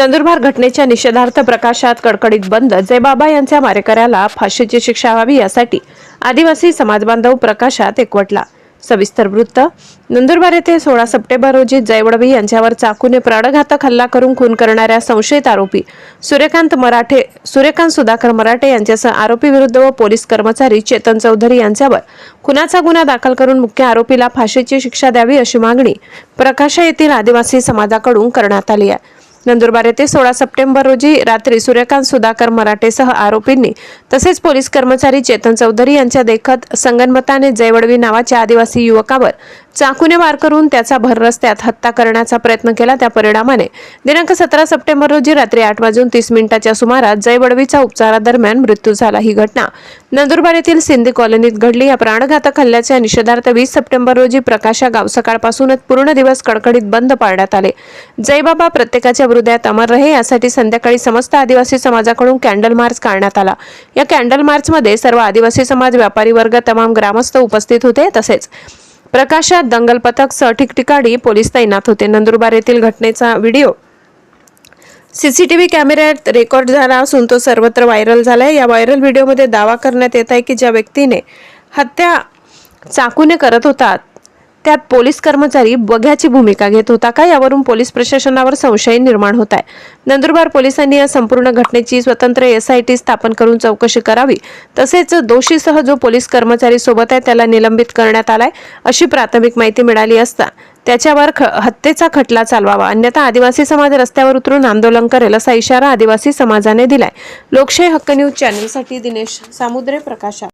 नंदुरबार घटनेच्या निषेधार्थ प्रकाशात कडकडीत बंद जयबाबा यांच्या मारेकऱ्याला फाशीची शिक्षा व्हावी यासाठी आदिवासी समाजबांधव प्रकाशात एकवटला. सविस्तर वृत्त नंदुरबार येथे सोळा सप्टेंबर रोजी जयवडवी यांच्यावर चाकूने प्राणघातक हल्ला करून खून करणाऱ्या संशयित आरोपी सूर्यकांत मराठे सूर्यकांत सुधाकर मराठे यांच्यासह आरोपी विरुद्ध व पोलीस कर्मचारी चेतन चौधरी यांच्यावर खुनाचा गुन्हा दाखल करून मुख्य आरोपीला फाशीची शिक्षा द्यावी अशी मागणी प्रकाशा येथील आदिवासी समाजाकडून करण्यात आली आहे. नंदुरबार येथे सोळा सप्टेंबर रोजी रात्री सूर्यकांत सुधाकर मराठेसह आरोपींनी तसेच पोलीस कर्मचारी चेतन चौधरी यांच्या देखत संगनमताने जयवडवी नावाच्या आदिवासी युवकावर चाकूने वार करून त्याचा भर रस्त्यात हत्या करण्याचा प्रयत्न केला. त्या परिणामाने दिनांक सतरा सप्टेंबर रोजी रात्री आठ वाजून तीस मिनिटाच्या सुमारास जयवडवीचा उपचारादरम्यान मृत्यू झाला ही घटना. नंदुरबार येथील सिंधी कॉलनीत घडली. या प्राणघातक हल्ल्याच्या निषेधार्थ वीस सप्टेंबर रोजी प्रकाशा गाव सकाळपासूनच पूर्ण दिवस कडकडीत बंद पाळण्यात आले. जयबाबा प्रत्येकाच्या हृदयात अमर रहे यासाठी संध्याकाळी समस्त आदिवासी समाजाकडून कॅन्डल मार्च काढण्यात आला. या कॅन्डल मार्चमध्ये सर्व आदिवासी समाज व्यापारी वर्ग तमाम ग्रामस्थ उपस्थित होते. तसेच प्रकाशात दंगल पथक सह ठिकठिकाणी पोलीस तैनात होते. नंदुरबार येथील घटनेचा व्हिडिओ. सीसीटीव्ही कॅमेऱ्यात रेकॉर्ड झाला असून तो सर्वत्र व्हायरल झालाय. या व्हायरल व्हिडिओमध्ये दावा करण्यात येत आहे की ज्या व्यक्तीने हत्या चाकूने करत होता त्यात पोलीस कर्मचारी बघ्याची भूमिका घेत होता का यावरून पोलीस प्रशासनावर संशय निर्माण होत आहे. नंदुरबार पोलिसांनी या संपूर्ण घटनेची स्वतंत्र एसआयटी स्थापन करून चौकशी करावी. तसेच दोषीसह जो पोलीस कर्मचारी सोबत आहे त्याला निलंबित करण्यात आलाय अशी प्राथमिक माहिती मिळाली असता त्याच्यावर ख हत्येचा खटला चालवावा. अन्यथा आदिवासी समाज रस्त्यावर उतरून आंदोलन करेल असा इशारा आदिवासी समाजाने दिलाय. लोकशाही हक्क न्यूज चॅनलसाठी दिनेश सामुद्रे प्रकाशा